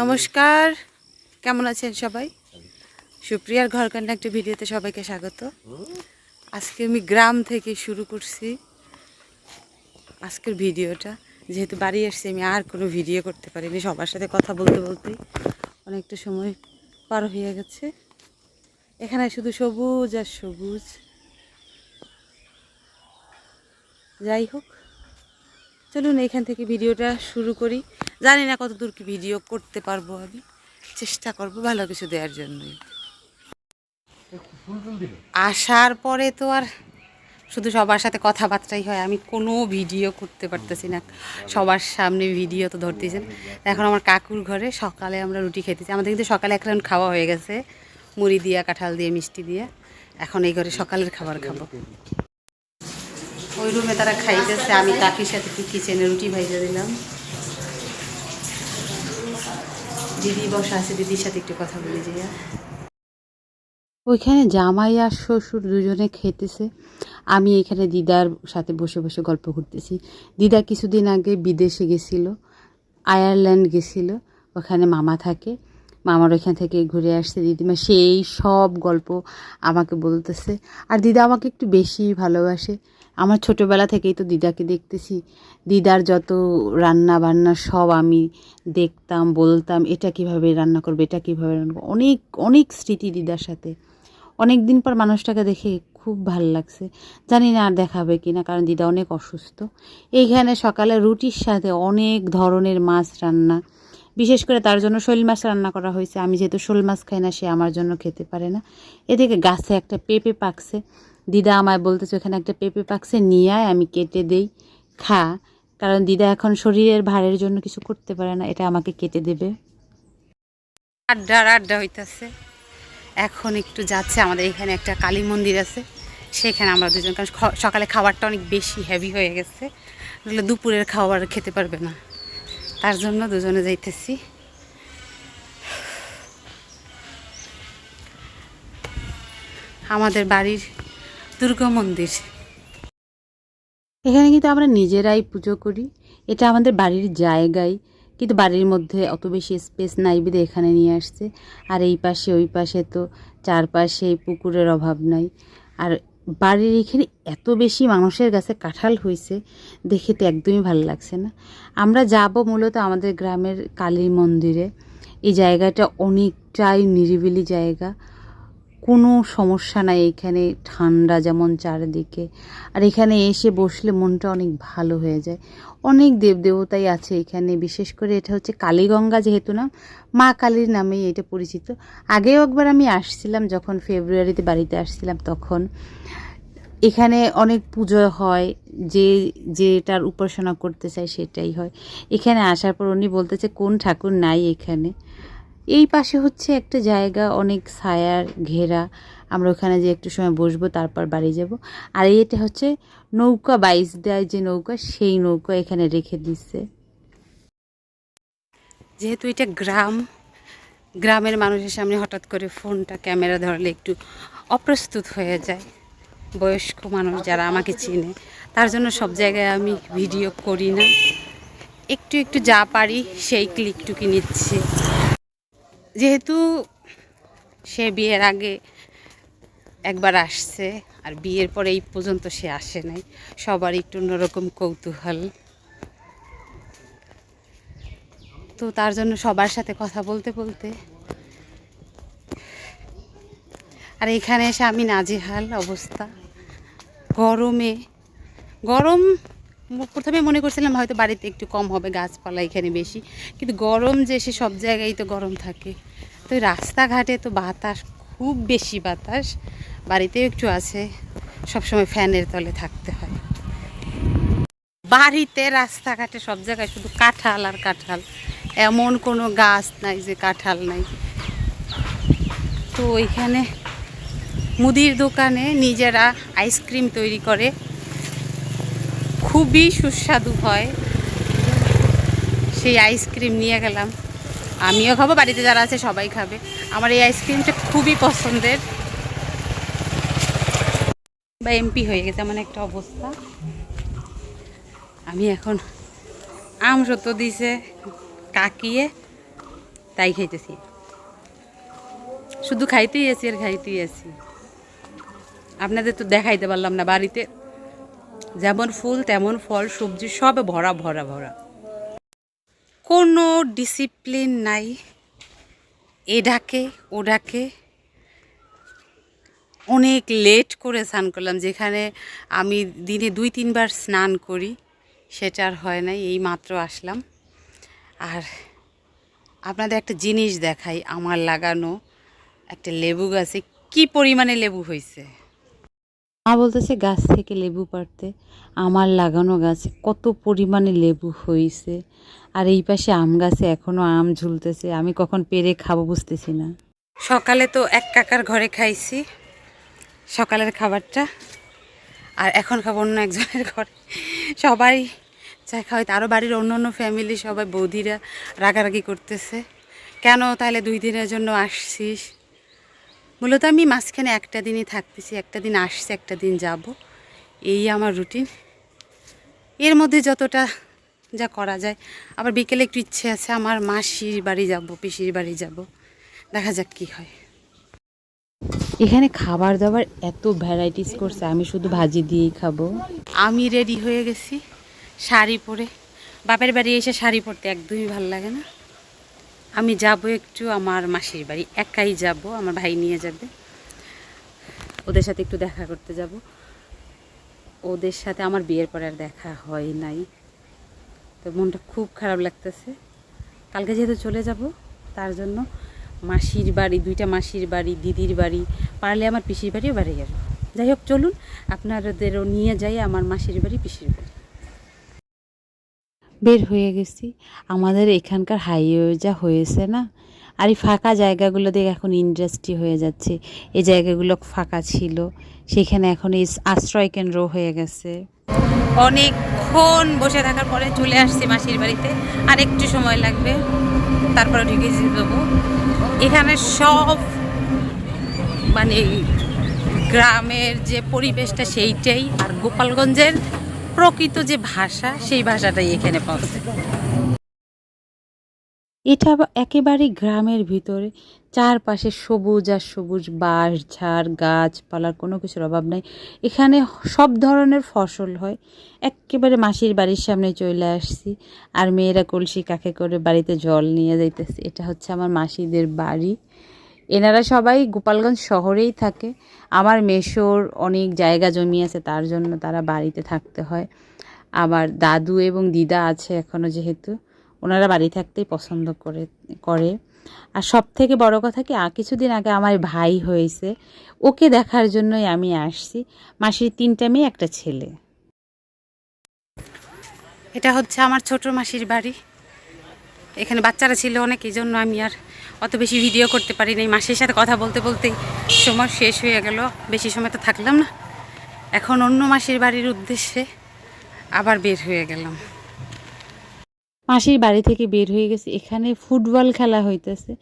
নমস্কার। কেমন আছেন সবাই? সুপ্রিয়ার ঘরকান্না একটা ভিডিওতে সবাইকে স্বাগত। আজকে আমি গ্রাম থেকে শুরু করছি আজকের ভিডিওটা। যেহেতু বাড়ি এসছি আমি আর কোনো ভিডিও করতে পারিনি, সবার সাথে কথা বলতে বলতেই অনেকটা সময় পার হয়ে গেছে। এখানে শুধু সবুজ আর সবুজ। যাই হোক। চলুন এখান থেকে ভিডিওটা শুরু করি। জানি না কত দূর কি ভিডিও করতে পারব আমি। চেষ্টা করব ভালো কিছু দেওয়ার জন্যই। আসার পরে তো আর শুধু সবার সাথে কথাবার্তাই হয়। আমি কোনো ভিডিও করতে পারতেছি না। সবার সামনে ভিডিও তো ধরতেছেন। এখন আমার কাকুর ঘরে সকালে আমরা রুটি খেতেছি। আমাদের কিন্তু সকালে এক রাউন্ড খাওয়া হয়ে গেছে। মুড়ি দিয়া, কাঁঠাল দিয়ে, মিষ্টি দিয়ে। এখন এই ঘরে সকালের খাবার খাব। ওই রুমে তারা খাইতেছে, আমি কাকির সাথে কিচেনে রুটি ভাইজা দিলাম। দিদি বসা আছে, দিদির সাথে একটু কথা বলি যে ওইখানে জামাই আর শ্বশুর দুজনে খেতেছে। আমি এখানে দিদার সাথে বসে বসে গল্প করতেছি। দিদা কিছুদিন আগে বিদেশে গেছিল, আয়ারল্যান্ড গেছিল, ওখানে মামা থাকে। মামার ওইখান থেকে ঘুরে আসছে দিদিমা, সেই সব গল্প আমাকে বলতেছে। আর দিদা আমাকে একটু বেশি ভালোবাসে। আমার ছোটোবেলা থেকেই তো দিদাকে দেখতেছি। দিদার যত রান্না বান্না সব আমি দেখতাম, বলতাম, এটা কীভাবে রান্না করবে, এটা কীভাবে রান্না অনেক অনেক স্মৃতি দিদার সাথে। অনেক দিন পর মানুষটাকে দেখে খুব ভালো লাগছে। জানি না আর দেখাবে কি না কারণ দিদা অনেক অসুস্থ। এইখানে সকালে রুটির সাথে অনেক ধরনের মাছ রান্না। বিশেষ করে তার জন্য শোল মাছ রান্না করা হয়েছে। আমি যেহেতু শোল মাছ খাই না, সে আমার জন্য খেতে পারে না। এদিকে গাছে একটা পেঁপে পাকছে। দিদা আমায় বলতেছে, ওখানে একটা পেঁপে পাকছে, নিয়ে আয়, আমি কেটে দেই, খা। কারণ দিদা এখন শরীরের ভারের জন্য কিছু করতে পারে না, এটা আমাকে কেটে দেবে। আড্ডা আড্ডা হইতাছে। এখন একটু যাচ্ছে, আমাদের এখানে একটা কালী মন্দির আছে, সেখানে আমরা দুজন, কারণ সকালে খাবারটা অনেক বেশি হেভি হয়ে গেছে, নাহলে দুপুরের খাবার খেতে পারবে না। তার জন্য দুজনে যাইতেছি। আমাদের বাড়ির দুর্গা মন্দির। এখানে কিন্তু আমরা নিজেরাই পুজো করি। এটা আমাদের বাড়ির জায়গায়, কিন্তু বাড়ির মধ্যে অত বেশি স্পেস নাই বিধে এখানে নিয়ে আসছে। আর এই পাশে, ওই পাশে তো চারপাশে পুকুরের অভাব নাই। আর বাড়ির এখানে এত বেশি মানুষের কাছে কাঁঠাল হয়েছে দেখে তো একদমই ভালো লাগছে না। আমরা যাব মূলত আমাদের গ্রামের কালী মন্দিরে। এই জায়গাটা অনেকটাই নিরিবিলি জায়গা। কোনো সমস্যা নাই, এখানে ঠান্ডা যেমন চারিদিকে। আর এখানে এসে বসলে মনটা অনেক ভালো হয়ে যায়। অনেক দেবদেবতাই আছে এখানে, বিশেষ করে এটা হচ্ছে কালীগঙ্গা যেহেতু না মা কালীর নামেই এটা পরিচিত। আগেও একবার আমি আসছিলাম যখন ফেব্রুয়ারিতে বাড়িতে আসছিলাম তখন। এখানে অনেক পুজো হয়, যে যেটার উপাসনা করতে চায় সেটাই হয়। এখানে আসার পর উনি বলতেছে, কোন ঠাকুর নাই এখানে? এই পাশে হচ্ছে একটা জায়গা, অনেক ছায়ার ঘেরা। আমরা ওখানে যে একটু সময় বসবো, তারপর বাড়ি যাব। আর এটা হচ্ছে নৌকা বাইস দেয় যে নৌকা, সেই নৌকা এখানে রেখে দিচ্ছে যেহেতু এটা গ্রাম, গ্রামের মানুষের সামনে হঠাৎ করে ফোনটা, ক্যামেরা ধরলে একটু অপ্রস্তুত হয়ে যায়। বয়স্ক মানুষ যারা আমাকে চিনে, তার জন্য সব জায়গায় আমি ভিডিও করি না। একটু একটু যা পারি, সেই ক্লিকটুকি নিচ্ছি। যেহেতু সে বিয়ের আগে একবার আসছে, আর বিয়ের পরে এই পর্যন্ত সে আসে নাই। সবার একটু অন্যরকম কৌতূহল। তো তার জন্য সবার সাথে কথা বলতে বলতে আর এখানে এসে আমি নাজেহাল অবস্থা। গরমে, গরম প্রথমে মনে করছিলাম হয়তো বাড়িতে একটু কম হবে গাছপালা এখানে বেশি, কিন্তু গরম যে সে সব জায়গায় তো গরম থাকে। তো রাস্তাঘাটে তো বাতাস, খুব বেশি বাতাস, বাড়িতেও একটু আছে, সবসময় ফ্যানের তলে থাকতে হয়। বাড়িতে, রাস্তাঘাটে সব জায়গায় শুধু কাঁঠাল আর কাঁঠাল, এমন কোনো গাছ নাই যে কাঁঠাল নাই। তো ওইখানে মুদির দোকানে নিজেরা আইসক্রিম তৈরি করে খুবই সুস্বাদু হয়। সেই আইসক্রিম নিয়ে গেলাম। আমিও খাব, বাড়িতে যারা আছে সবাই খাবে। আমার এই আইসক্রিমটা খুবই পছন্দের। বা এমপি হয়ে গেছে, এমন একটা অবস্থা। আমি এখন আম সত্য দিছে, কাকিয়ে, তাই খাইতেছি। শুধু খাইতেই আছি আর খাইতেই আছি। আপনাদের তো দেখাইতে পারলাম না, বাড়িতে যেমন ফুল, তেমন ফল, সবজি, সব ভরা ভরা ভরা। কোনো ডিসিপ্লিন নাই। এ ডাকে, ও ডাকে। অনেক লেট করে স্নান করলাম, যেখানে আমি দিনে দুই, তিনবার স্নান করি, সেটা আর হয় নাই, এই মাত্র আসলাম। আর আপনাদের একটা জিনিস দেখাই, আমার লাগানো একটা লেবু গাছে কি পরিমাণে লেবু হয়েছে মা বলতেছে গাছ থেকে লেবু পাড়তে। আমার লাগানো গাছে কত পরিমাণে লেবু হয়েছে আর এই পাশে আম গাছে এখনও আম ঝুলতেছে। আমি কখন পেরে খাব বুঝতেছি না। সকালে তো এক কাকার ঘরে খাইছি সকালের খাবারটা। আর এখন খাব অন্য একজনের ঘরে। সবাই চাই খাওয়াই আরও বাড়ির অন্য অন্য ফ্যামিলি সবাই বৌদিরা রাগারাগি করতেছে। কেন তাহলে দুই দিনের জন্য আসছিস? মূলত আমি মাঝখানে একটা দিনই থাকতেছি একটা দিন আসছি একটা দিন যাব। এই আমার রুটিন এর মধ্যে যতটা যা করা যায়। আবার বিকেলে একটু ইচ্ছে আছে আমার মাসির বাড়ি যাব পিসির বাড়ি যাব। দেখা যাক কি হয়। এখানে খাবার দাবার এত ভ্যারাইটিস করছে আমি শুধু ভাজি দিয়েই খাব। আমি রেডি হয়ে গেছি শাড়ি পরে। বাপের বাড়ি এসে শাড়ি পরতে একদমই ভালো লাগে না। আমি যাব একটু আমার মাসির বাড়ি। একাই যাব, আমার ভাই নিয়ে যাবে। ওদের সাথে একটু দেখা করতে যাব। ওদের সাথে আমার বিয়ের পরে আর দেখা হয় নাই। তো মনটা খুব খারাপ লাগতেছে। কালকে যেহেতু চলে যাব, তার জন্য মাসির বাড়ি, দুইটা মাসির বাড়ি, দিদির বাড়ি, পারলে আমার পিসির বাড়িও বাড়ি যাব যাই হোক, চলুন, আপনাদেরও নিয়ে যাই আমার মাসির বাড়ি, পিসির বাড়ি। বের হয়ে গেছি। আমাদের এখানকার হাইওয়ে যা হয়েছে না, আর এই ফাঁকা জায়গাগুলো দেখে এখন ইন্ডাস্ট্রি হয়ে যাচ্ছে। এই জায়গাগুলো ফাঁকা ছিল, সেখানে এখন এই আশ্রয় কেন্দ্র হয়ে গেছে। অনেকক্ষণ বসে থাকার পরে চলে আসছি মাসির বাড়িতে। আর একটু সময় লাগবে, তারপরে ঢুকে যাব এখানে সব মানে গ্রামের যে পরিবেশটা সেইটাই, আর গোপালগঞ্জের প্রকৃত যে ভাষা, সেই ভাষাটাই এখানে পাওয়া যায় এটা একেবারে গ্রামের ভিতরে। চারপাশে সবুজ আর সবুজ বাঁশ, ঝাড়, গাছপালার কোনো কিছুর অভাব নাই। এখানে সব ধরনের ফসল হয়। একেবারে মাসির বাড়ির সামনে চলে আসছি আর মেয়েরা কলসি কাকে করে বাড়িতে জল নিয়ে যাইতেছে। এটা হচ্ছে আমার মাসিদের বাড়ি। এনারা সবাই গোপালগঞ্জ শহরেই থাকে। আমার মেশোর অনেক জায়গা জমি আছে, তার জন্য তারা বাড়িতে থাকতে হয়। আবার দাদু এবং দিদা আছে এখনও যেহেতু, ওনারা বাড়ি থাকতেই পছন্দ করে করে। আর সব থেকে বড় কথা কি কিছুদিন আগে আমার ভাই হয়েছে, ওকে দেখার জন্যই আমি আসছি। মাসির তিনটা মেয়ে, একটা ছেলে। এটা হচ্ছে আমার ছোট মাসির বাড়ি। এখানে বাচ্চারা ছিল অনেক এই জন্য আমি আর অত বেশি ভিডিও করতে পারি নাই। মাসির সাথে কথা বলতে বলতেই সময় শেষ হয়ে গেল, বেশি সময় তো থাকলাম না। এখন অন্য মাসির বাড়ির উদ্দেশ্যে আবার বের হয়ে গেলাম। মাসির বাড়ি থেকে বের হয়ে গেছে। এখানে ফুটবল খেলা হইতেছে।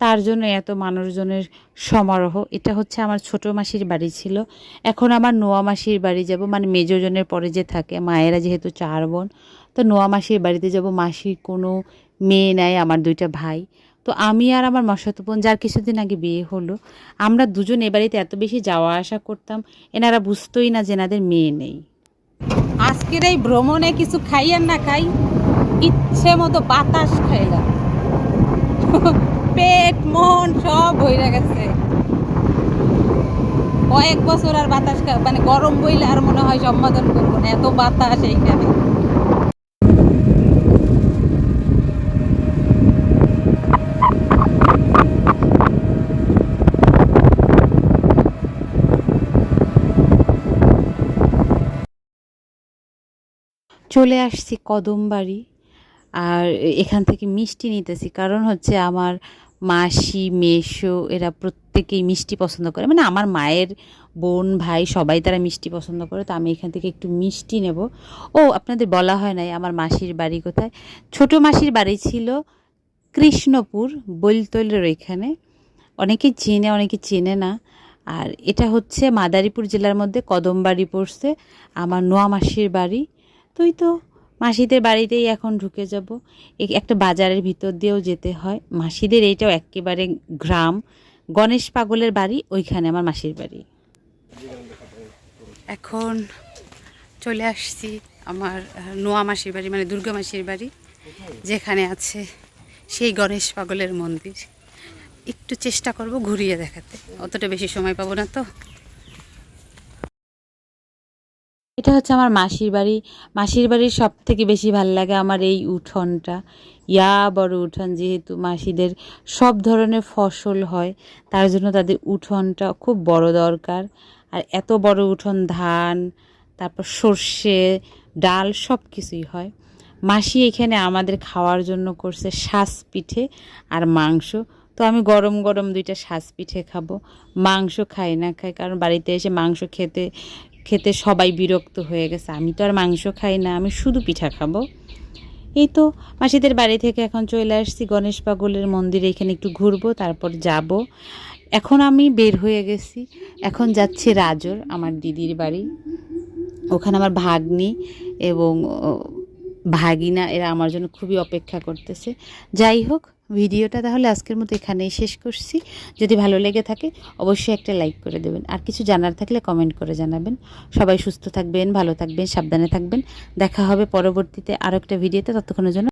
তার জন্য এত মানুষজনের সমারোহ। এটা হচ্ছে আমার ছোট মাসির বাড়ি ছিল। এখন আমার নোয়া মাসির বাড়ি যাব। মানে মেজজনের পরে যে থাকে। মায়েরা যেহেতু চার বোন, তো নোয়া মাসির বাড়িতে যাব। মাসির কোনো মেয়ে নেয় আমার দুইটা ভাই। তো আমি আর আমার মশাতো বোন যার কিছুদিন আগে বিয়ে হলো, আমরা দুজন এ বাড়িতে এত বেশি যাওয়া আসা করতাম, এনারা বুঝতোই না যে এনাদের মেয়ে নেই। আজকের এই ভ্রমণে কিছু খাই আর না খাই, ইচ্ছে মতো বাতাস খাইলাম। পেট, মন সব হইরা গেছে। কয়েক বছর আর বাতাস মানে গরম বইলে আর মনে হয় সম্বোধন করব না, এত বাতাস এইখানে। চলে আসছি কদমবাড়ি আর এখান থেকে মিষ্টি নিতেছি। কারণ হচ্ছে আমার মাসি মেশো এরা প্রত্যেকেই মিষ্টি পছন্দ করে। মানে আমার মায়ের বোন, ভাই সবাই তারা মিষ্টি পছন্দ করে। তো আমি এখান থেকে একটু মিষ্টি নেব। ও, আপনাদের বলা হয় নাই আমার মাসির বাড়ি কোথায়? ছোট মাসির বাড়ি ছিল কৃষ্ণপুর, বৈলতলের ওইখানে। অনেকে চেনে অনেকে চেনে না। আর এটা হচ্ছে মাদারীপুর জেলার মধ্যে কদমবাড়ি পড়ছে। আমার নোয়া মাসির বাড়ি। তুই তো। মাসিদের বাড়িতেই এখন ঢুকে যাব। একটা বাজারের ভিতর দিয়েও যেতে হয়। মাসিদের এইটাও একেবারে গ্রাম। গণেশ পাগলের বাড়ি ওইখানে আমার মাসির বাড়ি। এখন চলে আসছি আমার নোয়া মাসির বাড়ি মানে দুর্গা মাসির বাড়ি, যেখানে আছে সেই গণেশ পাগলের মন্দির। একটু চেষ্টা করব ঘুরিয়ে দেখাতে। অতটা বেশি সময় পাবো না তো। এটা হচ্ছে আমার মাসির বাড়ি। মাসির বাড়ির সব থেকে বেশি ভালো লাগে আমার এই উঠোনটা। ইয়া বড় উঠোন যেহেতু মাসিদের সব ধরনের ফসল হয়, তার জন্য তাদের উঠোনটা খুব বড় দরকার। আর এত বড় উঠোন ধান, তারপর সর্ষে, ডাল সব কিছুই হয়। মাসি এখানে আমাদের খাওয়ার জন্য করছে শ্বাস পিঠে আর মাংস। তো আমি গরম গরম দুইটা শ্বাস পিঠে খাব। মাংস খাই না খাই, কারণ বাড়িতে এসে মাংস খেতে খেতে সবাই বিরক্ত হয়ে গেছে। আমি তো আর মাংস খাই না, আমি শুধু পিঠা খাব। এই তো মাসিদের বাড়ি থেকে এখন চলে আসছি গণেশ পাগলের মন্দিরে, এখানে একটু ঘুরবো, তারপর যাব। এখন আমি বের হয়ে গেছি, এখন যাচ্ছি রাজর, আমার দিদির বাড়ি। ওখানে আমার ভাগ্নি এবং ভাগিনা, এরা আমার জন্য খুবই অপেক্ষা করতেছে। যাই হোক ভিডিওটা তাহলে আজকের মতো এখানেই শেষ করছি। যদি ভালো লেগে থাকে, অবশ্যই একটা লাইক করে দেবেন। আর কিছু জানার থাকলে কমেন্ট করে জানাবেন। সবাই সুস্থ থাকবেন, ভালো থাকবেন, সাবধানে থাকবেন। দেখা হবে পরবর্তীতে আরও একটা ভিডিওতে। ততক্ষণের জন্য